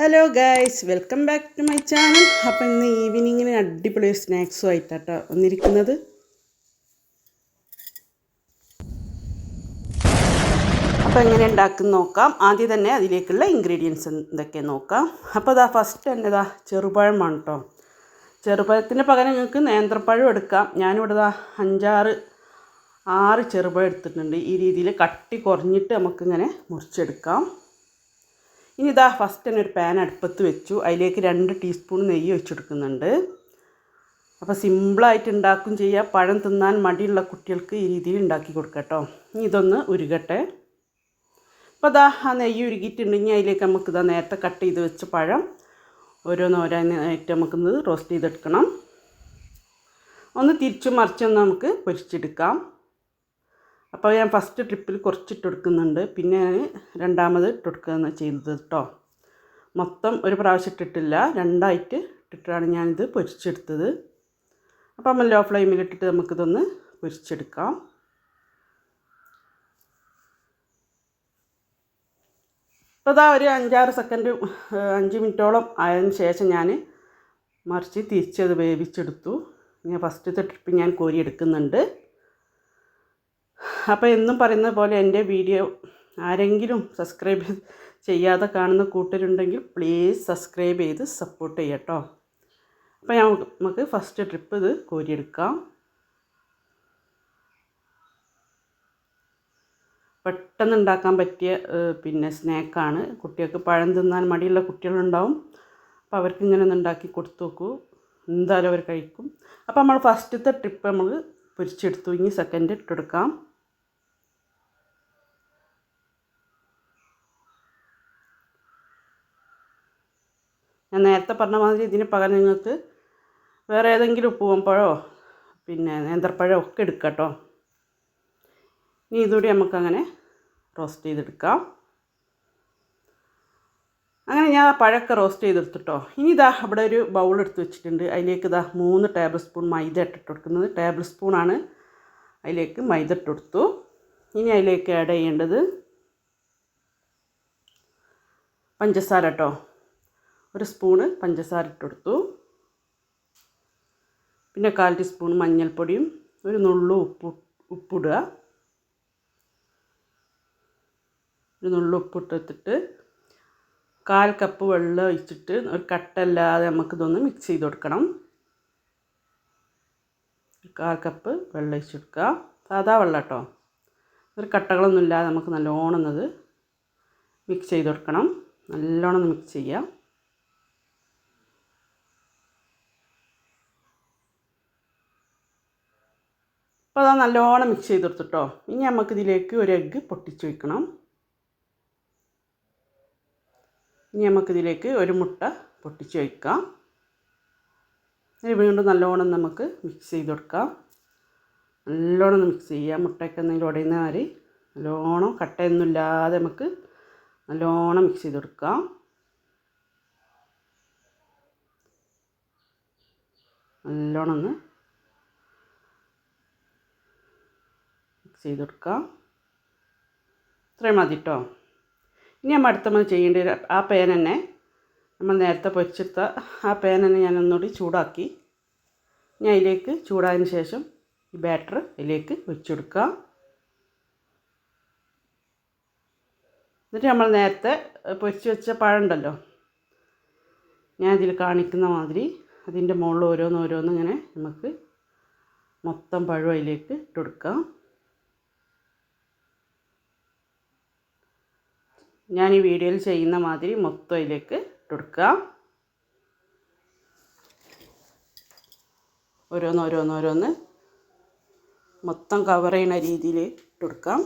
Hello guys welcome back to my channel അപ്പോൾ ഇന്ന് ഈവനിങ്ങിന് അടിപൊളി സ്നാക്സും ആയിട്ടാട്ടോ വന്നിരിക്കുന്നത്. അപ്പോൾ എങ്ങനെ ഉണ്ടാക്കുന്ന നോക്കാം. ആദ്യം തന്നെ അതിലേക്കുള്ള ഇൻഗ്രീഡിയൻസ് എന്തൊക്കെ നോക്കാം. അപ്പോൾ അതാ ഫസ്റ്റ് തന്നെ ചെറുപഴമാണ് കേട്ടോ ചെറുപഴത്തിന് പകരം നിങ്ങൾക്ക് നേന്ത്രപ്പഴം എടുക്കാം. ഞാനിവിടെ ഇതാ അഞ്ചാറ് ആറ് ചെറുപഴം എടുത്തിട്ടുണ്ട്. ഈ രീതിയിൽ കട്ടി കുറഞ്ഞിട്ട് നമുക്കിങ്ങനെ മുറിച്ചെടുക്കാം. ഇനി ഇതാ ഫസ്റ്റ് തന്നെ ഒരു പാൻ അടുപ്പത്ത് വെച്ചു. അതിലേക്ക് രണ്ട് ടീസ്പൂൺ നെയ്യ് വെച്ചെടുക്കുന്നുണ്ട് അപ്പോൾ സിമ്പിളായിട്ട് ഉണ്ടാക്കും ചെയ്യുക പഴം തിന്നാൻ മടിയുള്ള കുട്ടികൾക്ക് ഈ രീതിയിൽ ഉണ്ടാക്കി കൊടുക്കട്ടോ കേട്ടോ. ഇനി ഇതൊന്ന് ഉരുകട്ടെ. അപ്പോൾ അതാ ആ നെയ്യ് ഉരുകിയിട്ടുണ്ടെങ്കിൽ അതിലേക്ക് നമുക്ക് ഇതാ നേരത്തെ കട്ട് ചെയ്ത് വെച്ച പഴം ഓരോന്നോരോന്നായിട്ട് നമുക്കിന്ന് റോസ്റ്റ് ചെയ്തെടുക്കണം. ഒന്ന് തിരിച്ചു മറിച്ചൊന്ന് നമുക്ക് പൊരിച്ചെടുക്കാം. അപ്പോൾ ഞാൻ ഫസ്റ്റ് ട്രിപ്പിൽ കുറച്ചിട്ട് കൊടുക്കുന്നുണ്ട്. പിന്നെ ഞാൻ രണ്ടാമത് ഇട്ട് ചെയ്തത് കേട്ടോ മൊത്തം ഒരു പ്രാവശ്യം ഇട്ടിട്ടില്ല. രണ്ടായിട്ട് ഇട്ടിട്ടാണ് ഞാനിത് പൊരിച്ചെടുത്തത്. അപ്പോൾ നമ്മൾ ലോ ഫ്ലെയിമിൽ ഇട്ടിട്ട് നമുക്കിതൊന്ന് പൊരിച്ചെടുക്കാം. അപ്പോൾ ഇതാ ഒരു അഞ്ചാറ് സെക്കൻഡ് അഞ്ച് മിനിറ്റോളം ആയതിന് ശേഷം ഞാൻ മറിച്ച് തിരിച്ചത് വേവിച്ചെടുത്തു. ഞാൻ ഫസ്റ്റത്തെ ട്രിപ്പ് ഞാൻ കോരിയെടുക്കുന്നുണ്ട്. അപ്പോൾ എന്നും പറയുന്ന പോലെ എന്റെ വീഡിയോ ആരെങ്കിലും സബ്സ്ക്രൈബ് ചെയ്യാതെ കാണുന്ന കൂട്ടരുണ്ടെങ്കിൽ പ്ലീസ് സബ്സ്ക്രൈബ് ചെയ്ത് സപ്പോർട്ട് ചെയ്യട്ടോ അപ്പോൾ ഞാൻ നമുക്ക് ഫസ്റ്റ് ട്രിപ്പ് ഇത് കോരിയെടുക്കാം. പെട്ടെന്ന് ഉണ്ടാക്കാൻ പറ്റിയ പിന്നെ സ്നാക്കാണ് കുട്ടികൾക്ക് പഴം തിന്നാൻ മടിയുള്ള കുട്ടികളുണ്ടാവും. അപ്പോൾ അവർക്ക് ഇങ്ങനെ ഒന്ന് ഉണ്ടാക്കി കൊടുത്തു നോക്കൂ. എന്തായാലും അവർ കഴിക്കും. അപ്പോൾ നമ്മൾ ഫസ്റ്റത്തെ ട്രിപ്പ് നമ്മൾ പൊരിച്ചെടുത്തു. ഇനി സെക്കൻഡ് ഇട്ടെടുക്കാം ഞാൻ നേരത്തെ പറഞ്ഞ മാതിരി ഇതിന് പകരം നിങ്ങൾക്ക് വേറെ ഏതെങ്കിലും പൂവമ്പഴമോ പിന്നെ നേന്ത്രപ്പഴമോ ഒക്കെ എടുക്കാം കേട്ടോ ഇനി ഇതുകൂടി നമുക്കങ്ങനെ റോസ്റ്റ് ചെയ്തെടുക്കാം. അങ്ങനെ ഞാൻ ആ പഴമൊക്കെ റോസ്റ്റ് ചെയ്തെടുത്തിട്ടോ ഇനി ഇതാ അവിടെ ഒരു ബൗൾ എടുത്ത് വെച്ചിട്ടുണ്ട്. അതിലേക്ക് ഇതാ മൂന്ന് ടേബിൾ സ്പൂൺ മൈദ ഇട്ടിട്ട് കൊടുക്കുന്നത്. ടേബിൾ സ്പൂണാണ് അതിലേക്ക് മൈദ ഇട്ട് കൊടുത്തു. ഇനി അതിലേക്ക് ആഡ് ചെയ്യേണ്ടത് പഞ്ചസാര കേട്ടോ ഒരു സ്പൂണ് പഞ്ചസാര ഇട്ടെടുത്തു. പിന്നെ കാൽ ടീസ്പൂൺ മഞ്ഞൾപ്പൊടിയും ഒരു നുള്ളു ഉപ്പ് ഉപ്പിടുക. ഒരു നുള്ളു ഉപ്പിട്ടെടുത്തിട്ട് കാൽ കപ്പ് വെള്ളം ഒഴിച്ചിട്ട് ഒരു കട്ടല്ലാതെ നമുക്കിതൊന്ന് മിക്സ് ചെയ്ത് കൊടുക്കണം. കാൽ കപ്പ് വെള്ളം ഒഴിച്ചെടുക്കുക സാധാ വെള്ളം കേട്ടോ. ഒരു കട്ടകളൊന്നും ഇല്ലാതെ നമുക്ക് നല്ലോണം അത് മിക്സ് ചെയ്ത് കൊടുക്കണം. നല്ലോണം മിക്സ് ചെയ്യാം അപ്പോൾ അതാ നല്ലോണം മിക്സ് ചെയ്ത് കൊടുത്തിട്ടോ. ഇനി നമുക്കിതിലേക്ക് ഒരു എഗ്ഗ് പൊട്ടിച്ച് വയ്ക്കണം ഇനി നമുക്കിതിലേക്ക് ഒരു മുട്ട പൊട്ടിച്ച് വയ്ക്കാം ഇനി വീണ്ടും നല്ലോണം നമുക്ക് മിക്സ് ചെയ്ത് കൊടുക്കാം. നല്ലോണം മിക്സ് ചെയ്യാം. മുട്ടയൊക്കെ എന്തെങ്കിലും ഉടയുന്ന മാതിരി. നല്ലോണം കട്ടയൊന്നും ഇല്ലാതെ നമുക്ക് നല്ലോണം മിക്സ് ചെയ്ത് കൊടുക്കാം. നല്ലോണം ഒന്ന് മിക്സ് ചെയ്ത് ഇത്രയും മതി കേട്ടോ ഇനി നമ്മൾ അടുത്ത മതി ചെയ്യേണ്ടത് ആ പേൻ തന്നെ നമ്മൾ നേരത്തെ പൊരിച്ചെടുത്ത ആ പേൻ തന്നെ ഞാൻ ഒന്നുകൂടി ചൂടാക്കി. ഇനി അതിലേക്ക് ചൂടായതിന് ശേഷം ഈ ബാറ്റർ അതിലേക്ക് ഒഴിച്ചു എന്നിട്ട് നമ്മൾ നേരത്തെ പൊരിച്ച് വെച്ച പഴമുണ്ടല്ലോ ഞാൻ ഇതിൽ കാണിക്കുന്ന മാതിരി അതിന്റെ മുകളിൽ ഓരോന്ന് ഓരോന്ന് ഇങ്ങനെ നമുക്ക് മൊത്തം പഴം അതിലേക്ക് ഇട്ട് ഞാൻ ഈ വീഡിയോയിൽ ചെയ്യുന്ന മാതിരി മൊത്തം അതിലേക്ക് ഇട്ടെടുക്കുക. ഓരോന്ന് ഓരോന്ന് ഓരോന്ന് മൊത്തം കവർ ചെയ്യുന്ന രീതിയിൽ ഇട്ടെടുക്കാം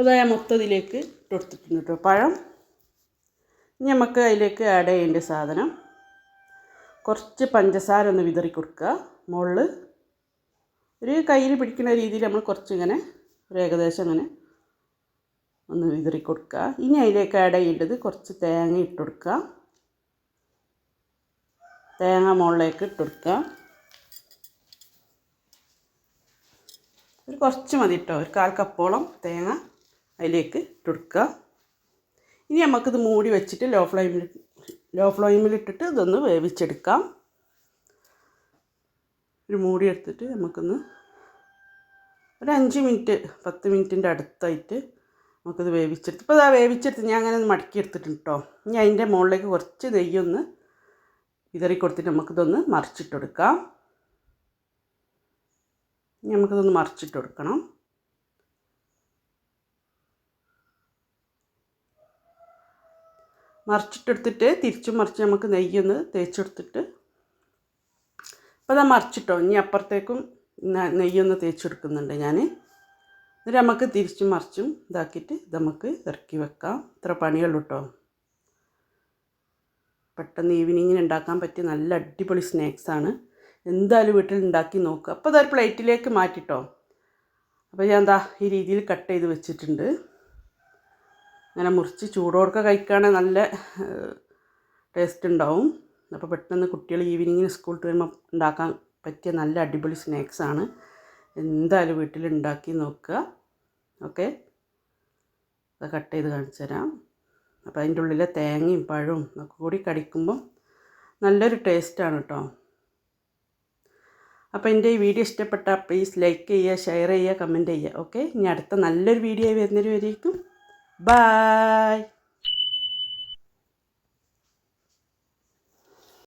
അതായത് മൊത്തം ഇതിലേക്ക് ഇട്ട് കൊടുത്തിട്ടുണ്ട് കേട്ടോ പഴം. ഇനി നമുക്ക് അതിലേക്ക് ആഡ് ചെയ്യേണ്ട സാധനം. കുറച്ച് പഞ്ചസാര ഒന്ന് വിതറി കൊടുക്കുക. മുകളിൽ ഒരു കയ്യിൽ പിടിക്കുന്ന രീതിയിൽ നമ്മൾ കുറച്ചിങ്ങനെ ഒരു ഏകദേശം അങ്ങനെ ഒന്ന് വിതറി കൊടുക്കുക. ഇനി അതിലേക്ക് ആഡ് ചെയ്യേണ്ടത് കുറച്ച് തേങ്ങ ഇട്ട് കൊടുക്കുക. തേങ്ങ മുകളിലേക്ക് ഇട്ട് കൊടുക്കുക. ഒരു കുറച്ച് മതി കേട്ടോ ഒരു കാൽ കപ്പോളം തേങ്ങ അതിലേക്ക് ഇട്ട് കൊടുക്കുക. ഇനി നമുക്കിത് മൂടി വെച്ചിട്ട് ലോ ഫ്ലെയിമിൽ ലോ ഫ്ലെയിമിലിട്ടിട്ട് ഇതൊന്ന് വേവിച്ചെടുക്കാം. ഒരു മൂടി എടുത്തിട്ട് നമുക്കൊന്ന് ഒരു അഞ്ച് മിനിറ്റ് പത്ത് മിനിറ്റിന്റെ അടുത്തായിട്ട് നമുക്കത് വേവിച്ചെടുത്ത് ഇപ്പോൾ അതാ വേവിച്ചെടുത്ത് ഞാൻ അങ്ങനെ ഒന്ന് മടക്കി എടുത്തിട്ടുണ്ട് കേട്ടോ ഇനി അതിന്റെ മുകളിലേക്ക് കുറച്ച് നെയ്യൊന്ന് വിതറി കൊടുത്തിട്ട് നമുക്കിതൊന്ന് മറിച്ചിട്ട് കൊടുക്കാം. ഇനി നമുക്കിതൊന്ന് മറിച്ചിട്ട് മറിച്ചിട്ടെടുത്തിട്ട് തിരിച്ചും മറിച്ച് നമുക്ക് നെയ്യൊന്ന് തേച്ചെടുത്തിട്ട് അപ്പോൾ അത് മറിച്ചിട്ടോ. ഇനി അപ്പുറത്തേക്കും നെയ്യൊന്ന് തേച്ചെടുക്കുന്നുണ്ട് ഞാൻ എന്നിട്ട് നമുക്ക് തിരിച്ചും മറിച്ചും ഇതാക്കിയിട്ട് ഇത് നമുക്ക് ഇറക്കി വെക്കാം. ഇത്ര പണിയുള്ളൂ കേട്ടോ പെട്ടെന്ന് ഈവനിങ്ങിന് ഉണ്ടാക്കാൻ പറ്റിയ നല്ല അടിപൊളി സ്നാക്സാണ് എന്തായാലും വീട്ടിൽ ഉണ്ടാക്കി നോക്കുക. അപ്പോൾ അതൊരു പ്ലേറ്റിലേക്ക് മാറ്റിട്ടോ. അപ്പോൾ ഞാൻ എന്താ ഈ രീതിയിൽ കട്ട് ചെയ്ത് വെച്ചിട്ടുണ്ട്. അങ്ങനെ മുറിച്ച് ചൂടോടൊക്കെ കഴിക്കുകയാണെങ്കിൽ നല്ല ടേസ്റ്റ് ഉണ്ടാവും. അപ്പോൾ പെട്ടെന്ന് കുട്ടികൾ ഈവനിങ്ങിന് സ്കൂളിൽ വരുമ്പോൾ ഉണ്ടാക്കാൻ പറ്റിയ നല്ല അടിപൊളി സ്നാക്സ് ആണ്. എന്തായാലും വീട്ടിൽ ഉണ്ടാക്കി നോക്കുക. ഓക്കെ? അത് കട്ട് ചെയ്ത് കാണിച്ചു തരാം. അപ്പോൾ അതിന്റെ ഉള്ളിലെ തേങ്ങയും പഴവും ഒക്കെ കൂടി കടിക്കുമ്പം നല്ലൊരു ടേസ്റ്റാണ് കേട്ടോ അപ്പോൾ എന്റെ ഈ വീഡിയോ ഇഷ്ടപ്പെട്ടാൽ പ്ലീസ് ലൈക്ക് ചെയ്യുക ഷെയർ ചെയ്യുക കമന്റ് ചെയ്യുക. ഓക്കെ? ഇനി അടുത്ത നല്ലൊരു വീഡിയോ വരുന്നൊരു വരേക്കും ബായ്